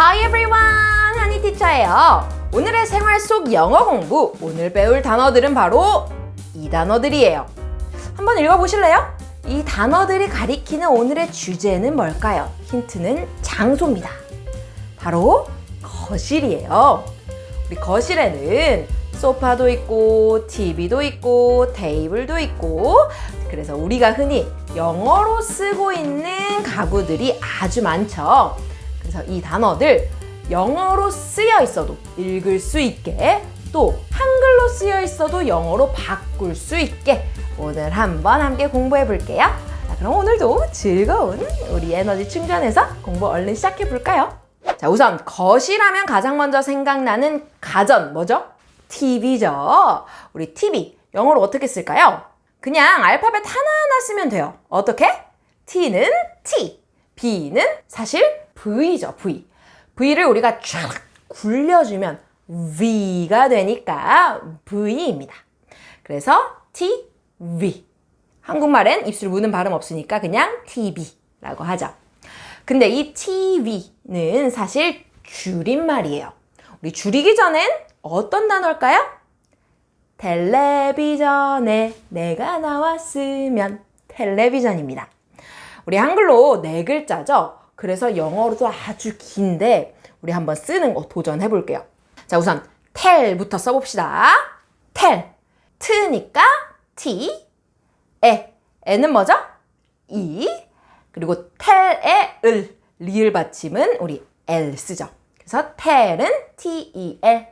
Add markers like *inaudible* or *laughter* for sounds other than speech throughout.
Hi everyone! 한이 티처예요. 오늘의 생활 속 영어 공부, 오늘 배울 단어들은 바로 이 단어들이에요. 한번 읽어보실래요? 이 단어들이 가리키는 오늘의 주제는 뭘까요? 힌트는 장소입니다. 바로 거실이에요. 우리 거실에는 소파도 있고, TV도 있고, 테이블도 있고, 그래서 우리가 흔히 영어로 쓰고 있는 가구들이 아주 많죠. 그래서 이 단어들 영어로 쓰여 있어도 읽을 수 있게 또 한글로 쓰여 있어도 영어로 바꿀 수 있게 오늘 한번 함께 공부해 볼게요. 자, 그럼 오늘도 즐거운 우리 에너지 충전해서 공부 얼른 시작해 볼까요? 자, 우선 거실하면 가장 먼저 생각나는 가전 뭐죠? TV죠. 우리 TV 영어로 어떻게 쓸까요? 그냥 알파벳 하나하나 쓰면 돼요. 어떻게? T는 T, B는 사실 V죠, V. V를 우리가 쫙 굴려주면 V가 되니까 V입니다. 그래서 T, V. 한국말엔 입술 무는 발음 없으니까 그냥 TV라고 하죠. 근데 이 TV는 사실 줄임말이에요. 우리 줄이기 전엔 어떤 단어일까요? 텔레비전에 내가 나왔으면 텔레비전입니다. 우리 한글로 네 글자죠? 그래서 영어로도 아주 긴데 우리 한번 쓰는 거 도전해 볼게요. 자, 우선 텔부터 써봅시다. 텔. 트니까 T. 에. 에는 뭐죠? 이. 그리고 텔에 을. 리을 받침은 우리 L 쓰죠. 그래서 텔은 T-E-L.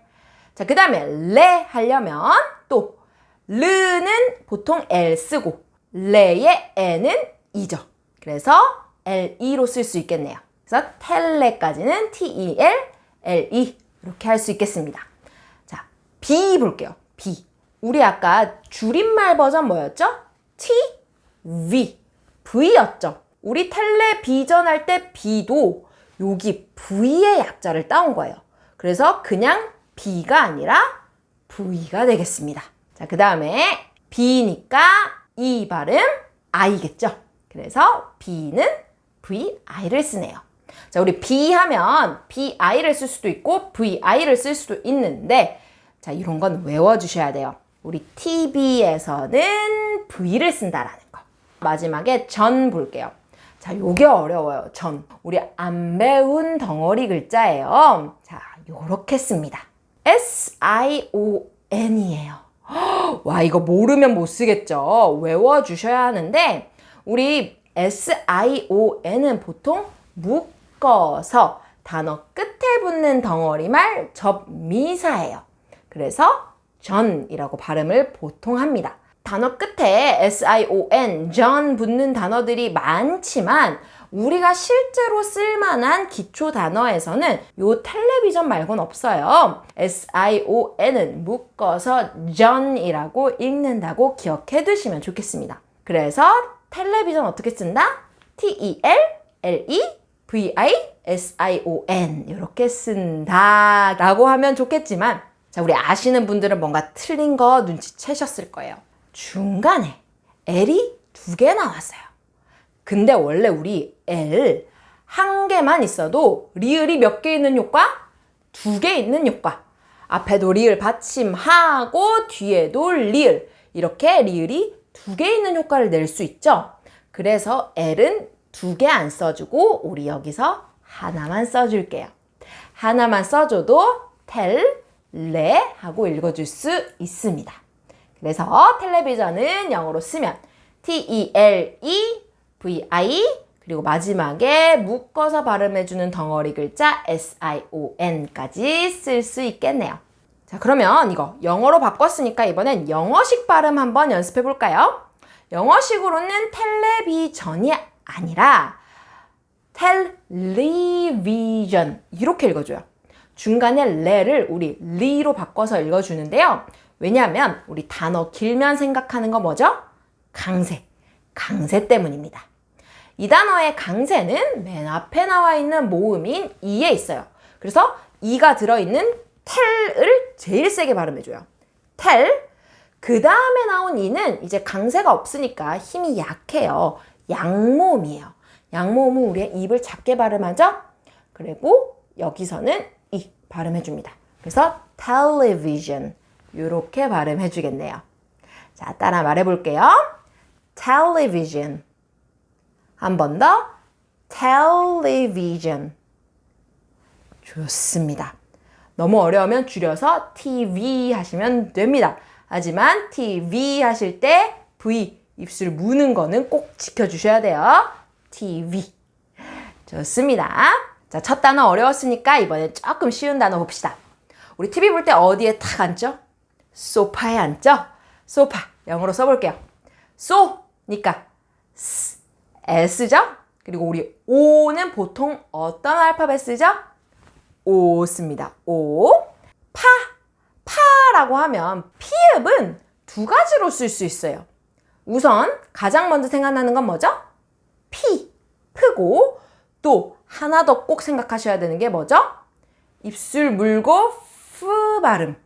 자, 그 다음에 레 하려면 또 르는 보통 L 쓰고 레의 에는 이죠. 그래서 LE로 쓸 수 있겠네요. 그래서 텔레까지는 T-E-L, L-E 이렇게 할 수 있겠습니다. 자, B 볼게요. B. 우리 아까 줄임말 버전 뭐였죠? T, V, V였죠. 우리 텔레비전 할 때 B도 여기 V의 약자를 따온 거예요. 그래서 그냥 B가 아니라 V가 되겠습니다. 자, 그 다음에 B니까 이 발음 I겠죠. 그래서 B는 VI를 쓰네요. 자, 우리 B 하면 BI를 쓸 수도 있고 VI를 쓸 수도 있는데 자, 이런 건 외워 주셔야 돼요. 우리 TV에서는 V를 쓴다라는 거. 마지막에 전 볼게요. 자, 요게 어려워요. 전. 우리 안 배운 덩어리 글자예요. 자, 요렇게 씁니다. S-I-O-N이에요. *gasps* 와, 이거 모르면 못 쓰겠죠. 외워주셔야 하는데, 우리 S-I-O-N은 보통 묶어서 단어 끝에 붙는 덩어리 말 접미사예요. 그래서 전이라고 발음을 보통 합니다. 단어 끝에 S-I-O-N, 전 붙는 단어들이 많지만 우리가 실제로 쓸만한 기초 단어에서는 요 텔레비전 말고는 없어요. S-I-O-N은 묶어서 전이라고 읽는다고 기억해 두시면 좋겠습니다. 그래서 텔레비전 어떻게 쓴다? T-E-L-L-E V-I-S-I-O-N 이렇게 쓴다 라고 하면 좋겠지만 자 우리 아시는 분들은 뭔가 틀린 거 눈치채셨을 거예요. 중간에 L이 두 개 나왔어요. 근데 원래 우리 L 한 개만 있어도 리을이 몇 개 있는 효과? 두 개 있는 효과. 앞에도 리을 받침하고 뒤에도 리을. 이렇게 리을이 두 개 있는 효과를 낼 수 있죠. 그래서 L은 두 개 안 써주고 우리 여기서 하나만 써줄게요. 하나만 써줘도 텔, 레 하고 읽어줄 수 있습니다. 그래서 텔레비전은 영어로 쓰면 T-E-L-E-V-I 그리고 마지막에 묶어서 발음해주는 덩어리 글자 S-I-O-N까지 쓸 수 있겠네요. 자, 그러면 이거 영어로 바꿨으니까 이번엔 영어식 발음 한번 연습해 볼까요? 영어식으로는 텔레비전이 아니라 텔리비전 이렇게 읽어줘요. 중간에 레를 우리 리로 바꿔서 읽어주는데요. 왜냐하면 우리 단어 길면 생각하는 거 뭐죠? 강세. 강세 때문입니다. 이 단어의 강세는 맨 앞에 나와 있는 모음인 이에 있어요. 그래서 이가 들어있는 텔을 제일 세게 발음해줘요. 텔. 그 다음에 나온 이는 이제 강세가 없으니까 힘이 약해요. 양모음이에요. 양모음은 우리의 입을 작게 발음하죠? 그리고 여기서는 이 발음해 줍니다. 그래서 television 이렇게 발음해 주겠네요. 자, 따라 말해 볼게요. television. 한 번 더. television. 좋습니다. 너무 어려우면 줄여서 TV 하시면 됩니다. 하지만 TV 하실 때 V 입술 무는 거는 꼭 지켜주셔야 돼요. TV. 좋습니다. 자, 첫 단어 어려웠으니까 이번엔 조금 쉬운 단어 봅시다. 우리 TV 볼 때 어디에 탁 앉죠? 소파에 앉죠? 소파. 영어로 써볼게요. 소니까 S, S죠? 그리고 우리 O는 보통 어떤 알파벳 쓰죠? 씁니다. O. 파. 파라고 하면 피읍은 두 가지로 쓸 수 있어요. 우선 가장 먼저 생각나는 건 뭐죠? 피. 크고 또 하나 더 꼭 생각하셔야 되는 게 뭐죠? 입술 물고 프 발음.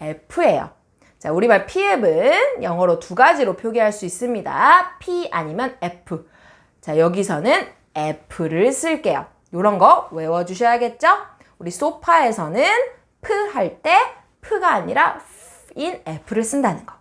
F예요. 자, 우리말 피읍은 영어로 두 가지로 표기할 수 있습니다. P 아니면 F. 자, 여기서는 F를 쓸게요. 이런 거 외워주셔야겠죠? 우리 소파에서는 프 할 때 프가 아니라 인 F를 쓴다는 거.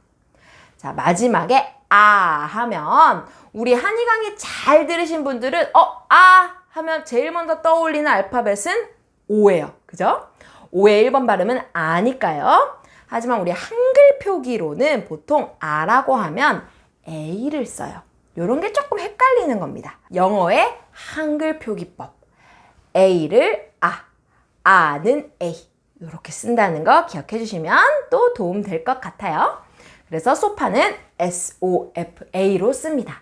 자, 마지막에 아 하면 우리 한이 강의 잘 들으신 분들은 어, 아 하면 제일 먼저 떠올리는 알파벳은 O예요. 그죠? O의 1번 발음은 아니까요. 하지만 우리 한글 표기로는 보통 아라고 하면 A를 써요. 요런 게 조금 헷갈리는 겁니다. 영어의 한글 표기법. A를 아, 아는 A. 이렇게 쓴다는 거 기억해 주시면 또 도움 될 것 같아요. 그래서 소파는 S-O-F-A로 씁니다.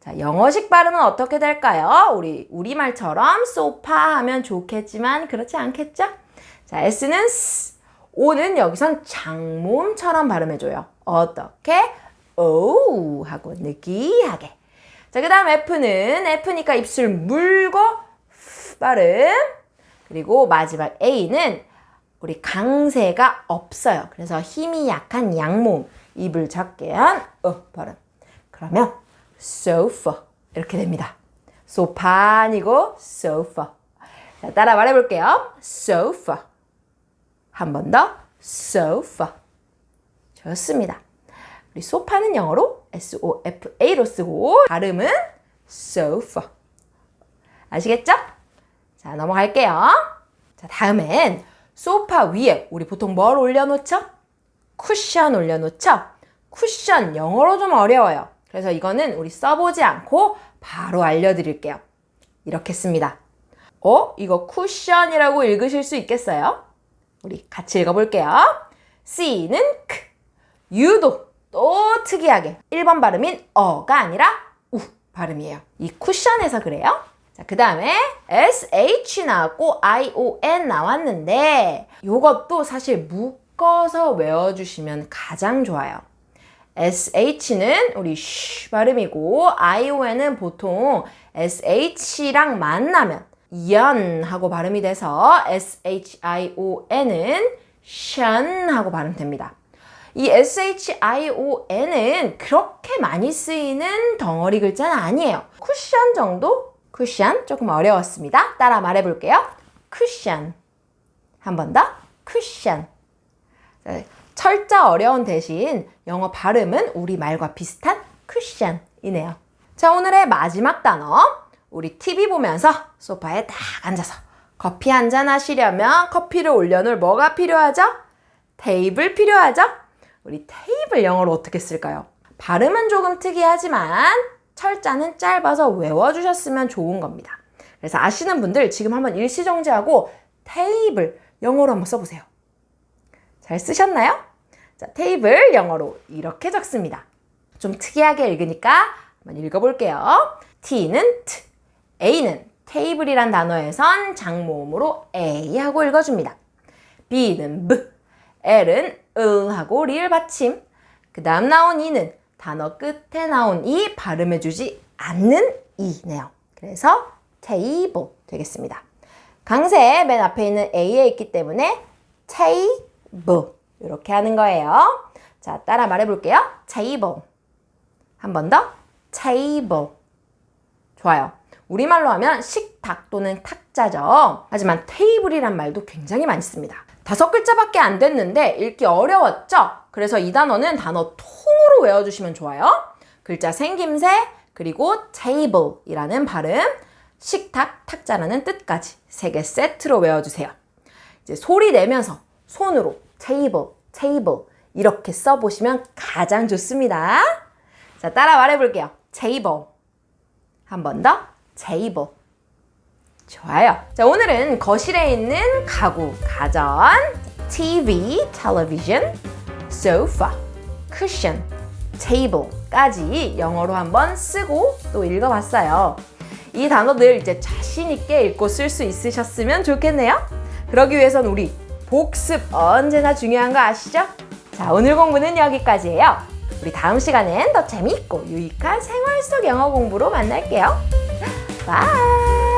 자, 영어식 발음은 어떻게 될까요? 우리 우리말처럼 소파 하면 좋겠지만 그렇지 않겠죠? 자, S는 S, O는 여기선 장모음처럼 발음해 줘요. 어떻게? 오 하고 느끼하게. 자, 그 다음 F는 F니까 입술 물고 발음. 그리고 마지막 A는 우리 강세가 없어요. 그래서 힘이 약한 양모음. 입을 작게 한 어, 발음. 그러면 sofa 이렇게 됩니다. 소파 아니고 sofa. 자, 따라 말해 볼게요. sofa. 한 번 더. sofa. 좋습니다. 우리 소파는 영어로 S-O-F-A로 쓰고 발음은 sofa. 아시겠죠? 자, 넘어갈게요. 자, 다음엔 소파 위에 우리 보통 뭘 올려놓죠? 쿠션 올려놓죠? 쿠션 영어로 좀 어려워요. 그래서 이거는 우리 써보지 않고 바로 알려드릴게요. 이렇게 씁니다. 어? 이거 쿠션이라고 읽으실 수 있겠어요? 우리 같이 읽어볼게요. C는 크. U도 또 특이하게 1번 발음인 어가 아니라 우 발음이에요. 이 쿠션에서 그래요. 자, 그 다음에 SH 나왔고 ION 나왔는데 이것도 사실 묶어서 외워주시면 가장 좋아요. SH는 우리 쉬 발음이고 ION은 보통 SH랑 만나면 연 하고 발음이 돼서 SHION은 션 하고 발음됩니다. 이 SHION은 그렇게 많이 쓰이는 덩어리 글자는 아니에요. 쿠션 정도? 쿠션 조금 어려웠습니다. 따라 말해 볼게요. 쿠션. 한 번 더. 쿠션. 철자 어려운 대신 영어 발음은 우리 말과 비슷한 쿠션이네요. 자, 오늘의 마지막 단어. 우리 TV 보면서 소파에 딱 앉아서 커피 한 잔 하시려면 커피를 올려놓을 뭐가 필요하죠? 테이블 필요하죠? 우리 테이블 영어로 어떻게 쓸까요? 발음은 조금 특이하지만 철자는 짧아서 외워주셨으면 좋은 겁니다. 그래서 아시는 분들 지금 한번 일시정지하고 테이블 영어로 한번 써보세요. 잘 쓰셨나요? 자, 테이블 영어로 이렇게 적습니다. 좀 특이하게 읽으니까 한번 읽어볼게요. T는 T, A는 테이블이란 단어에선 장모음으로 A 하고 읽어줍니다. B는 B, L은 을 하고 리을 받침. 그 다음 나온 이는 단어 끝에 나온 이 발음해주지 않는 이네요. 그래서 table 되겠습니다. 강세 맨 앞에 있는 A에 있기 때문에 table 이렇게 하는 거예요. 자, 따라 말해볼게요. table. 한번 더. table. 좋아요. 우리말로 하면 식탁 또는 탁자죠. 하지만 테이블이란 말도 굉장히 많이 씁니다. 다섯 글자밖에 안 됐는데 읽기 어려웠죠? 그래서 이 단어는 단어 통으로 외워주시면 좋아요. 글자 생김새, 그리고 table이라는 발음, 식탁, 탁자라는 뜻까지 세 개 세트로 외워주세요. 이제 소리 내면서 손으로 table, table 이렇게 써보시면 가장 좋습니다. 자, 따라 말해볼게요. table. 한 번 더. table. 좋아요. 자, 오늘은 거실에 있는 가구, 가전, TV, television, sofa, cushion, table까지 영어로 한번 쓰고 또 읽어봤어요. 이 단어들 이제 자신있게 읽고 쓸 수 있으셨으면 좋겠네요. 그러기 위해선 우리 복습 언제나 중요한 거 아시죠? 자, 오늘 공부는 여기까지예요. 우리 다음 시간엔 더 재미있고 유익한 생활 속 영어 공부로 만날게요. 바이!